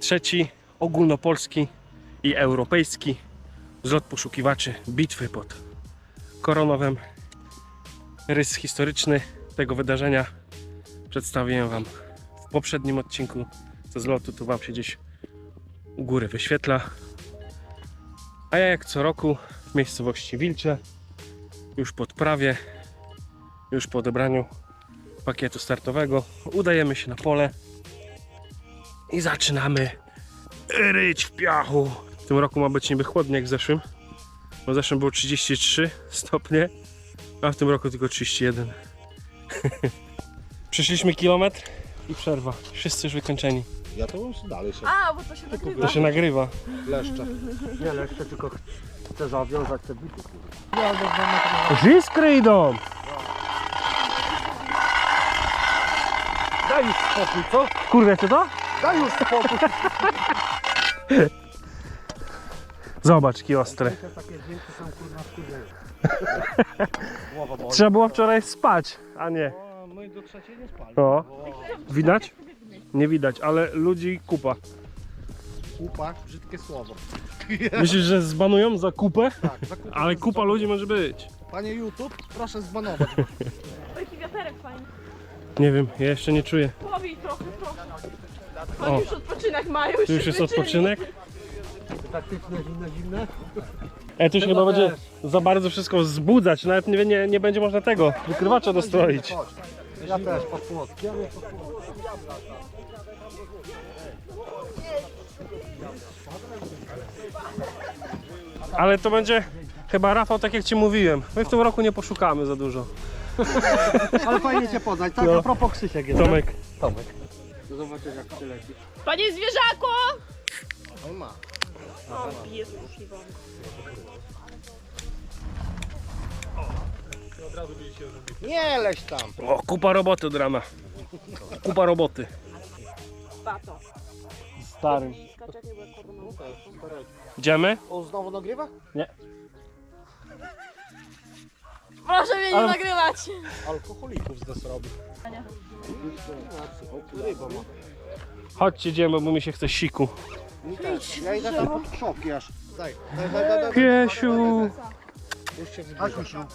trzeci ogólnopolski i europejski zlot poszukiwaczy bitwy pod Koronowem. Rys historyczny tego wydarzenia przedstawiłem Wam w poprzednim odcinku ze zlotu. Tu Wam się gdzieś u góry wyświetla. A ja jak co roku w miejscowości Wilcze, już po odprawie, już po odebraniu pakietu startowego, udajemy się na pole i zaczynamy ryć w piachu. W tym roku ma być niby chłodnie jak w zeszłym, bo w zeszłym było 33 stopnie, a w tym roku tylko 31. Przeszliśmy kilometr i przerwa. Wszyscy już wykończeni. Ja to już dalej się A, bo to się nagrywa. To się nagrywa. leszczę. Nie, ale jeszcze tylko chcę zawiązać te buty. Już iskry idą! Daj już spokój, co? Kurwa, co to? Daj już spokój. Zobacz, jaki ostry. Trzeba było wczoraj spać, a nie. My do trzeciej nie spali. O, widać? Nie widać, ale ludzi kupa. Kupa, brzydkie słowo. Myślisz, że zbanują za kupę? Tak, zakupy Ale to kupa ludzi może być. Panie YouTube, proszę zbanować. jaki wiaterek fajny. Nie wiem, ja jeszcze nie czuję. Powij trochę, trochę. O. Już odpoczynek mają. Tu już jest wyczyli. odpoczynek. Taktyczne, zimne, zimne. E, tu się chyba będzie za bardzo wszystko wzbudzać. Nawet nie, nie, nie będzie można tego wykrywacza dostroić. Ja też pod płotki. Ja pod. Ale to będzie chyba Rafał, tak jak ci mówiłem. My w tym roku nie poszukamy za dużo. Ale fajnie cię poznać. Tak, No. a propos Krzysiek jest. Tomek. Tomek. Zobaczysz jak przyleci. Panie zwierzaku! On ma. O, Jezus, nie wolno. Nie leś tam. O, kupa roboty od rana. Kupa roboty. Bato. Starym. Skaczek nie była korona. Idziemy? On znowu nagrywa? Proszę mnie nie Ale- nagrywać. Alkoholików robi. Chodźcie, idziemy, bo mi się chce siku. Ja idę tam pod krzopki aż. Daj, daj, daj, daj. daj. Piesiu. Już się zbliża.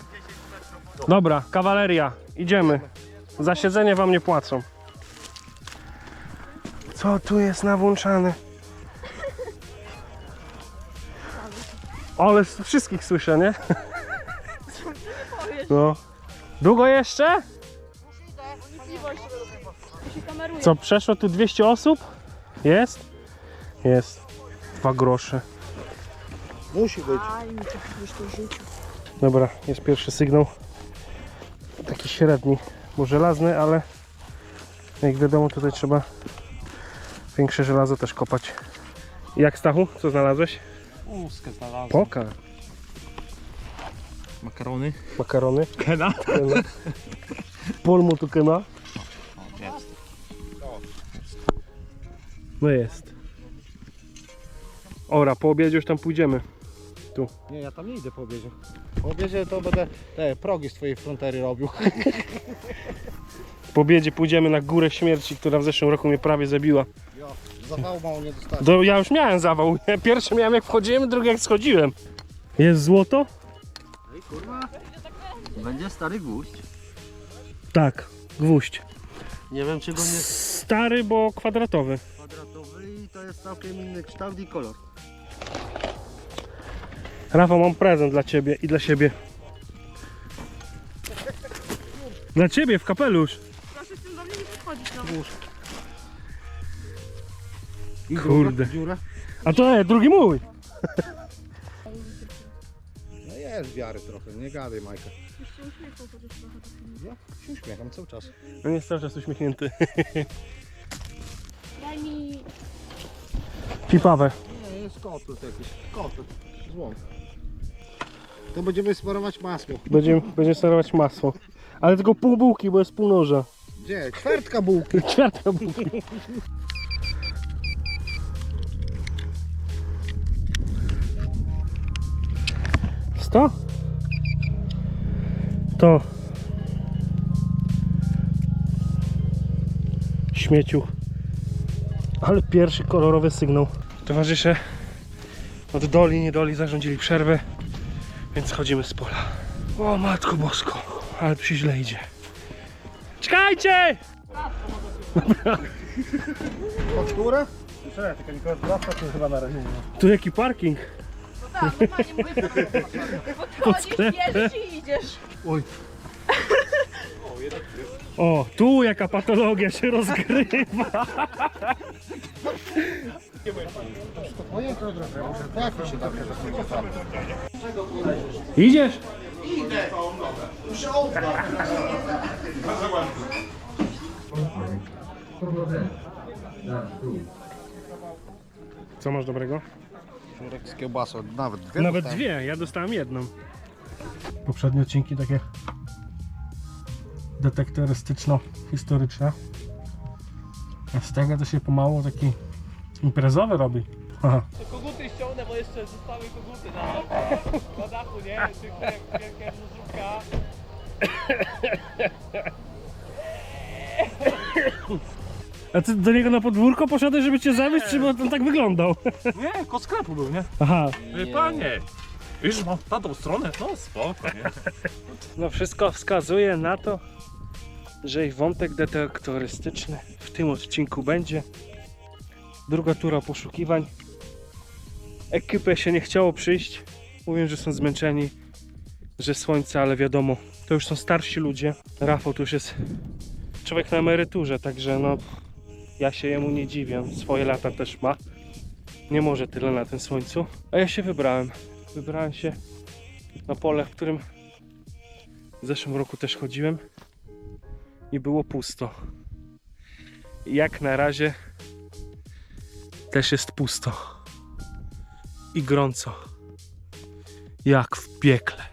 Dobra, kawaleria. Idziemy. Za siedzenie wam nie płacą. Co tu jest nawłączane? Ale s- wszystkich słyszę, nie? No. Długo jeszcze? Co, przeszło tu 200 osób? Jest? Jest. Dwa grosze. Musi być. Aj, mi to już to rzucił. Dobra, jest pierwszy sygnał. Taki średni, bo żelazny, ale jak wiadomo tutaj trzeba większe żelazo też kopać. Jak Stachu? Co znalazłeś? Łuskę znalazłem. Poka. Makarony. Makarony. Kena. Kena. Polmu tu kena. No jest. Ora, po obiedzie już tam pójdziemy. Nie, ja tam nie idę po obiedzie. Po obiedzie to będę te progi z twojej frontery robił. Po obiedzie pójdziemy na górę śmierci, która w zeszłym roku mnie prawie zabiła. Jo, zawału mało nie dostałem. To ja już miałem zawał. Pierwszy miałem jak wchodziłem, drugi jak schodziłem. Jest złoto? Ej kurwa. Będzie stary gwóźdź. Tak, gwóźdź. Nie wiem czy go nie Stary, bo kwadratowy. kwadratowy i to jest całkiem inny kształt i kolor. Rafał, mam prezent dla ciebie i dla siebie. Dla ciebie w kapelusz. Proszę z tym do mnie nie podchodzić. No. I Kurde. Dziurę? A to e, drugi mój. No jest wiary trochę, nie gadaj Majka. Już się chociaż trochę. Ja się uśmiecham cały czas. On jest cały czas uśmiechnięty. Daj mi... Pipawe. Nie, jest kotlet jakiś. Kotlet. Złom. To będziemy smarować masło. Będziemy, będziemy sterować masło. Ale tylko pół bułki, bo jest pół noża. Gdzie? Ćwiartka bułki. Ćwiartka bułki. Sto? To. Śmieciu. Ale pierwszy kolorowy sygnał. Towarzysze od doli, nie doli zarządzili przerwę, więc chodzimy z pola. O matko bosko, ale tu się źle idzie. Czekajcie! Pod górę? Czekaj, tylko nikogo zwraca, to chyba na razie nie ma. Tu jaki parking? Tak, normalnie mówię. Podchodzisz, bierzesz i idziesz. O, tu jaka patologia się rozgrywa. To drożej, muszę trafić się tak, że nie tam. Idziesz? Co masz dobrego? Szurek z kiełbasą, nawet dwie Nawet dostałem. dwie, ja dostałem jedną. Poprzednie odcinki takie detektorystyczno-historyczne. A z tego to się pomału taki imprezowy robi. Aha. Koguty ściągnę, bo jeszcze zostały koguty na, na dachu, nie? Czy wielkie żużówka. A ty do niego na podwórko poszedłeś, żeby cię zawieźć, czy bo on tak wyglądał? Nie, kot sklepu był, nie? Aha. Ej, panie! Już mam tamtą stronę, no spoko, nie? No wszystko wskazuje na to, że ich wątek detektorystyczny w tym odcinku będzie. Druga tura poszukiwań. Ekipę się nie chciało przyjść. Mówią, że są zmęczeni, że słońce, ale wiadomo, to już są starsi ludzie. Rafał to już jest człowiek na emeryturze, także no ja się jemu nie dziwię. Swoje lata też ma. Nie może tyle na tym słońcu. A ja się wybrałem. Wybrałem się na pole, w którym w zeszłym roku też chodziłem i było pusto. Jak na razie też jest pusto i gorąco. Jak w piekle.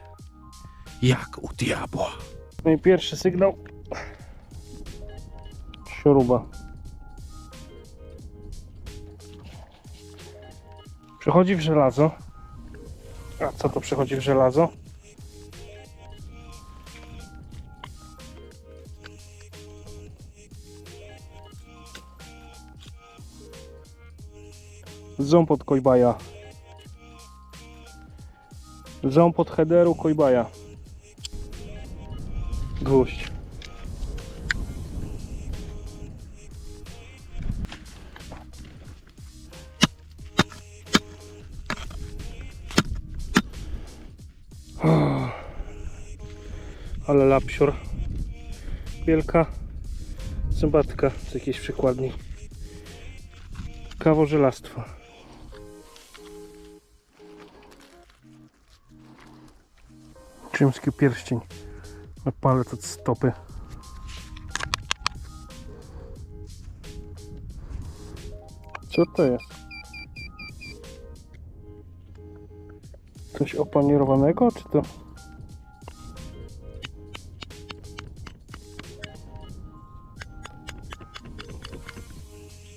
Jak u diabła. No i pierwszy sygnał. Śruba. Przechodzi w żelazo. A co to przechodzi w żelazo? Ząb od Kojbaja. Ząb od headeru Kojbaja. Gwóźdź. Ale lapsior. Wielka zębatka z jakiejś przykładni. Kawo żelastwa. Rzymski pierścień na palec od stopy. Co to jest? Coś opanierowanego, czy to?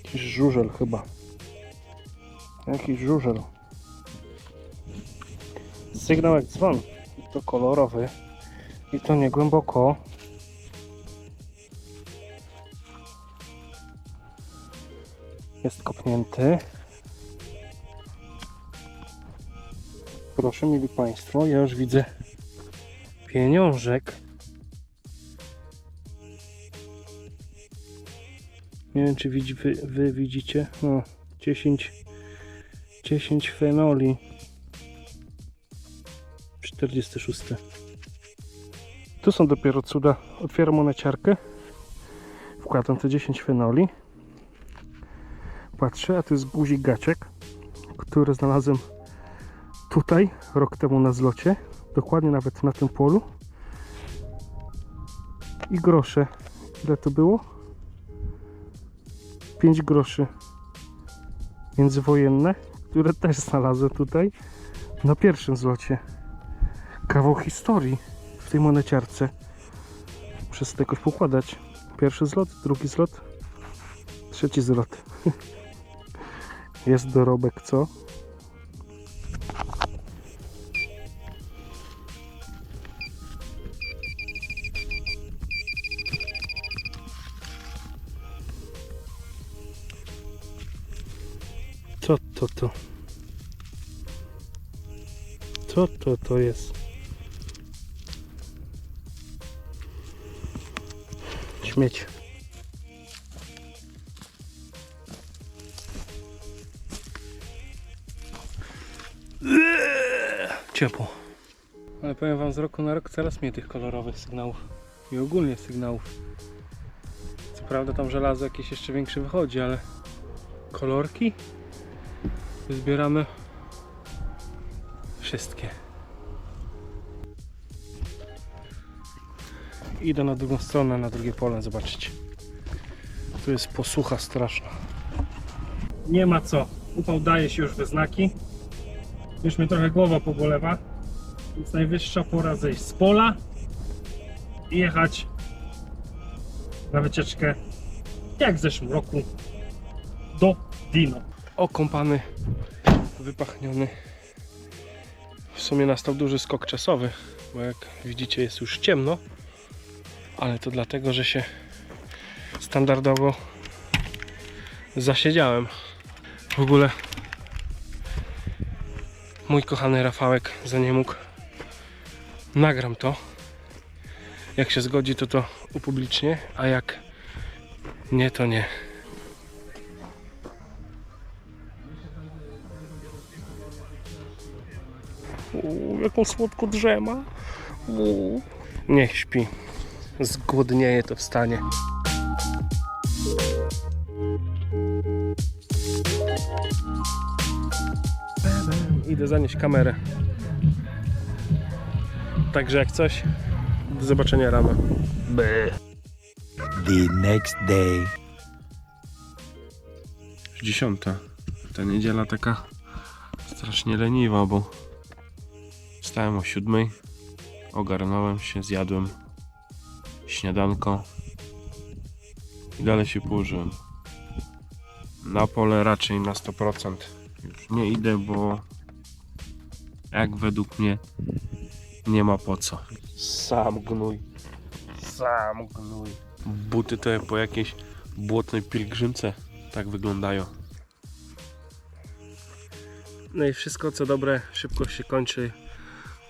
Jakiś żużel chyba. Jakiś żużel. Sygnał jak dzwon. To kolorowy. I to nie głęboko. Jest kopnięty. Proszę, mieli Państwo, ja już widzę pieniążek. Nie wiem, czy widzi, wy, wy widzicie. No, 10, 10 fenoli. 46. Tu są dopiero cuda. Otwieram moneciarkę. Wkładam te 10 fenoli. Patrzę, a tu jest guzik gaciek, który znalazłem tutaj rok temu na zlocie. Dokładnie nawet na tym polu. I grosze. Ile to było? 5 groszy międzywojenne, które też znalazłem tutaj na pierwszym zlocie. Kawał historii w tej moneciarce. Muszę sobie jakoś pokładać. Pierwszy zlot, drugi zlot, trzeci zlot. Jest dorobek, co? Co to to? Co to to jest? Śmieć. Ciepło. Ale powiem wam, z roku na rok coraz mniej tych kolorowych sygnałów. I ogólnie sygnałów. Co prawda tam żelazo jakieś jeszcze większe wychodzi, ale kolorki zbieramy wszystkie. Idę na drugą stronę, na drugie pole zobaczyć. Tu jest posłucha straszna. Nie ma co. Upał daje się już we znaki. Już mnie trochę głowa pobolewa. Więc najwyższa pora zejść z pola i jechać na wycieczkę jak w zeszłym roku do Dino. Okąpany, wypachniony. W sumie nastał duży skok czasowy, bo jak widzicie jest już ciemno, ale to dlatego, że się standardowo zasiedziałem. W ogóle mój kochany Rafałek za nie mógł nagram to jak się zgodzi to to upublicznię a jak nie to nie Uuu, jaką słodko drzema Uuu. niech śpi zgłodnieje to wstanie idę zanieść kamerę. Także jak coś, do zobaczenia rano. The next day. Dziesiąta. Ta niedziela taka strasznie leniwa, bo wstałem o siódmej, ogarnąłem się, zjadłem śniadanko i dalej się położyłem. Na pole raczej na 100%. Już nie idę, bo jak według mnie nie ma po co. Sam gnój. Sam gnój. Buty to po jakiejś błotnej pielgrzymce tak wyglądają. No i wszystko co dobre szybko się kończy.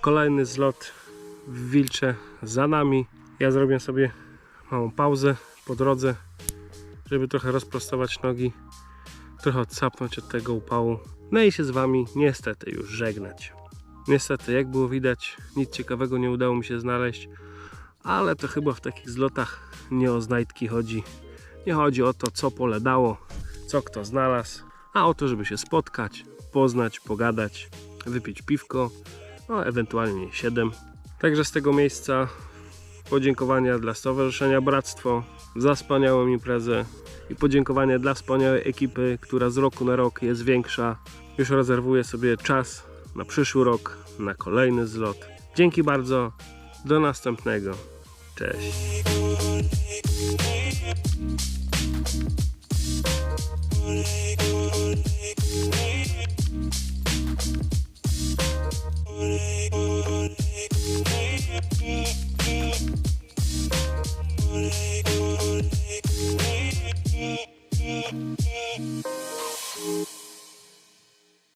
Kolejny zlot w Wilcze za nami. Ja zrobię sobie małą pauzę po drodze, żeby trochę rozprostować nogi, trochę odsapnąć od tego upału. No i się z Wami niestety już żegnać. Niestety, jak było widać, nic ciekawego nie udało mi się znaleźć, ale to chyba w takich zlotach nie o znajdki chodzi. Nie chodzi o to, co pole dało, co kto znalazł, a o to, żeby się spotkać, poznać, pogadać, wypić piwko, no ewentualnie 7. Także z tego miejsca podziękowania dla Stowarzyszenia Bractwo za wspaniałą imprezę i podziękowania dla wspaniałej ekipy, która z roku na rok jest większa. Już rezerwuję sobie czas na przyszły rok, na kolejny zlot. Dzięki bardzo, do następnego. Cześć.